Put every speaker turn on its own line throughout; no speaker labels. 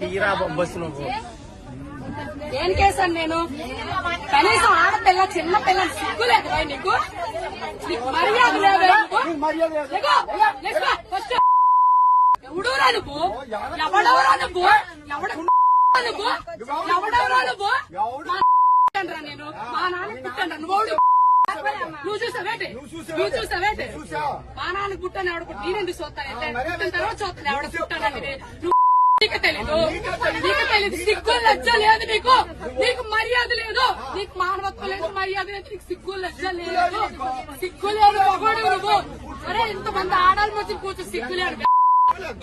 తీరా బస్సు నువ్వు
ఏం చేశాను నేను? కనీసం ఆడపిల్ల చిన్న పిల్ల సిగ్గు లేదు భయ్ నీకు. మర్యాద లేదా. ఫస్ట్. ఎవడురా నువ్వు. ఎవడెవరా నువ్వు. ఎవడ నువ్వు. ఎవడెవరా నువ్వు. మా నేను. మా నాన్న నువ్వు? నువ్వు చూసావేంటి నువ్వు చూసావేంటి మా నాన్న ఎవడ పుట్టి నేనెందుకు చూస్తాను? తర్వాత చూస్తాను పుట్టానని. నువ్వు నీకు తెలీదు నీకు తెలీదు సిగ్గు లజ్జ లేదు నీకు. నీకు మర్యాద లేదు. నీకు మానవత్వం లేదు మర్యాద లేదు. నీకు సిగ్గు లజ్జ లేదు. సిగ్గు లేదు మగోడు నువ్వు. అరే ఇంతమంది ఆడాలి మధ్య కూర్చో సిగ్గు లేదు.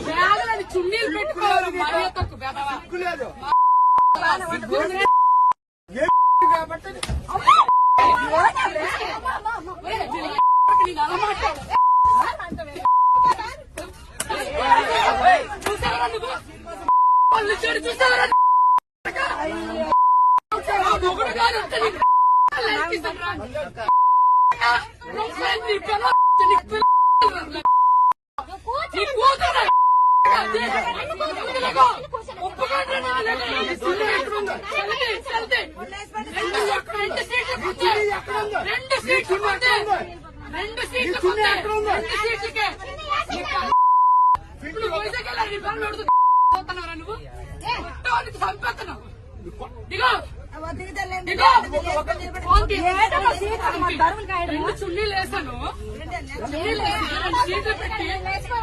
బ్యాగులని చున్నీలు పెట్టుకోవాలి మర్యాద తక్కువ. సిగ్గు లేదు. ఒరేయ్, నేను అలా మాట్లాడు. చూసావరా నువ్వు? వాళ్ళు చెడు చూసావరా? ఆ మొగుడు గారు వస్తే నీకు లెక్కిస్తారా? నువ్వే నీ పిల్ల, నీ పిల్ల. నీ కూతురు. ఒప్పుకోండి నా దగ్గర ఉంది. సుల్లు ఎక్కడుంది? చల్లి, చల్లి. రెండు అక్కడ రెండు సీట్లు కూర్చో. రెండు సీట్లు కూర్చో. రెండు సీట్లు. రెండు సీట్లకే. ఇప్పుడు వైజాగ్ వెళ్ళాలి నీ పనులు అడుగుతూ పోతున్నావురా నువ్వు? కొట్టడానికి చంపేస్తున్నావు. దిగో. దిగో. రెండు చున్నీలు వేసాను. చున్నీలు వేసి రెండు సీట్లు పెట్టి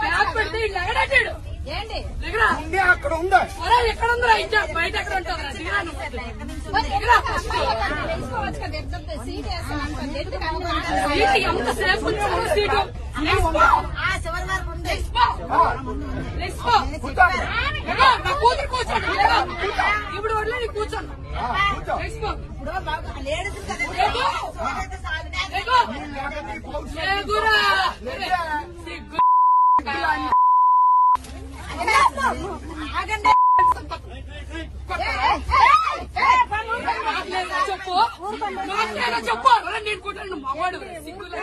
బ్యాగ్ పెడితే ఇల్లు ఎగడాడు దిగరా.
అక్కడ ఉందా.
ఎక్కడ ఉందిరా ఇంకా బయట ఎక్కడ ఎంత ఉంచారు సీటు. నా కూతురు కూర్చోండి లేగో. ఇప్పుడు వదిలే నీ కూర్చోండి లేచిపో. లేగో. లేగురా. సిగ్గు. నాకేనా చెప్పు చెప్పు నేను కూడా మగవాడు సిగ్గు లేదు.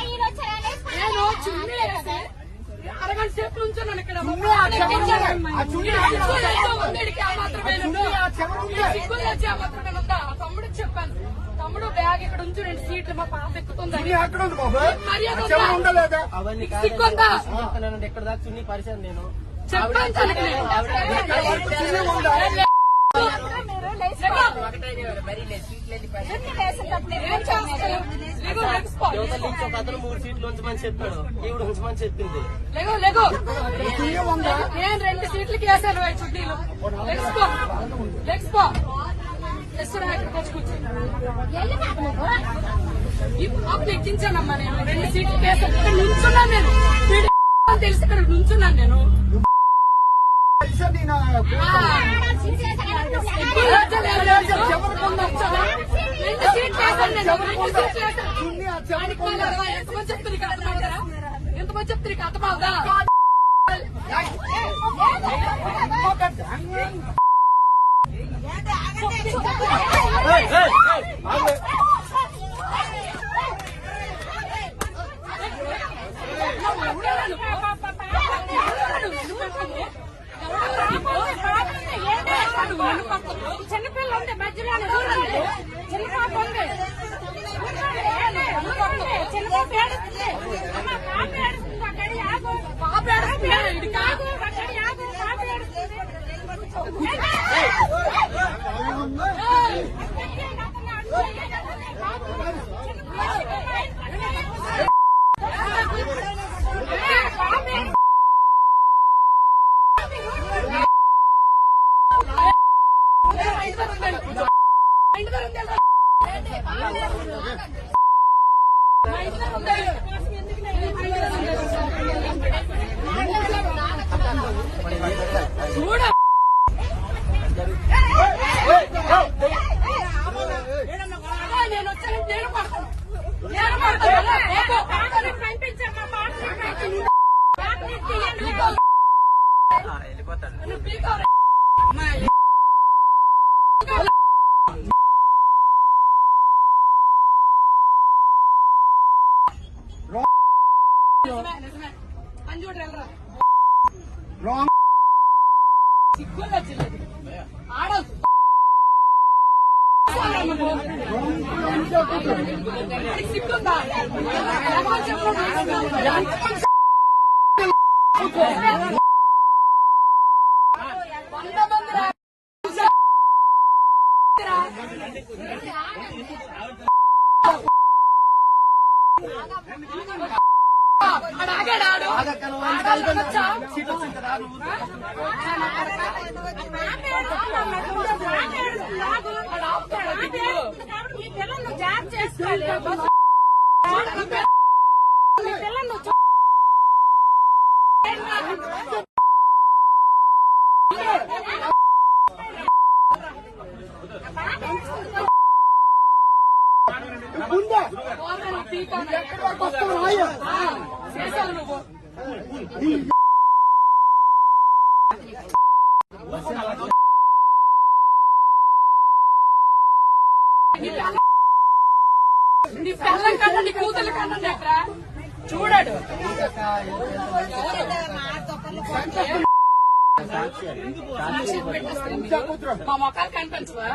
అరగంట సేపు నుంచున్నాను ఇక్కడ. తమ్ముడికి చెప్పాను తమ్ముడు బ్యాగ్ ఇక్కడ. ఉంచు రెండు సీట్లు మా పాప
బాబు
మర్యాద
ఎక్కడ దాకా చున్నీ పరిచయం నేను.
చెప్పాను. నేను.
అతను మూడు సీట్లు ఉంచమని చెప్పాడు ఈవిడ ఉంచమని చెప్పింది
లేగో లేగో నేను రెండు సీట్లకి వేసాను ఈ చుట్టీలు లెగ్స్పో లెగ్స్పో ఎస్తురా ఎక్కించానమ్మా నేను రెండు సీట్లకి వేసాను ఇక్కడ నుంచున్నాను నేను తెలుసు తెలిసి ఇక్కడ నుంచున్నాను నేను
పరిసర నేను
ఎప్పుడు లజ్జ ఎంతమంది చెప్తుంది అర్థమవుదా చూడ. నేను వచ్చాను నేను పడతాను నేను పడతాను పంపించమ్మా పాటలు వెళ్ళిపోతాను
రాంగ్
సిగ్గుందా చిల్లది? ఆడొద్దు. సిగ్గుందా? ఎంతమంది చెప్పు? ఎంతమంది వంద మంది రా. ఆడు ఆగాడు ఆడు. ఆడాలి వచ్చా? ఆడు ఆపుతాడా దిగులు?
ఉందా
పోరా, పీకాను.
వస్తావు రాయ
ఆ, నువ్వు నీ పిల్ల- కన్నా నీ కూతురు కన్నా ఎక్కడ చూడాడు మా మొక్కలు కనిపించవా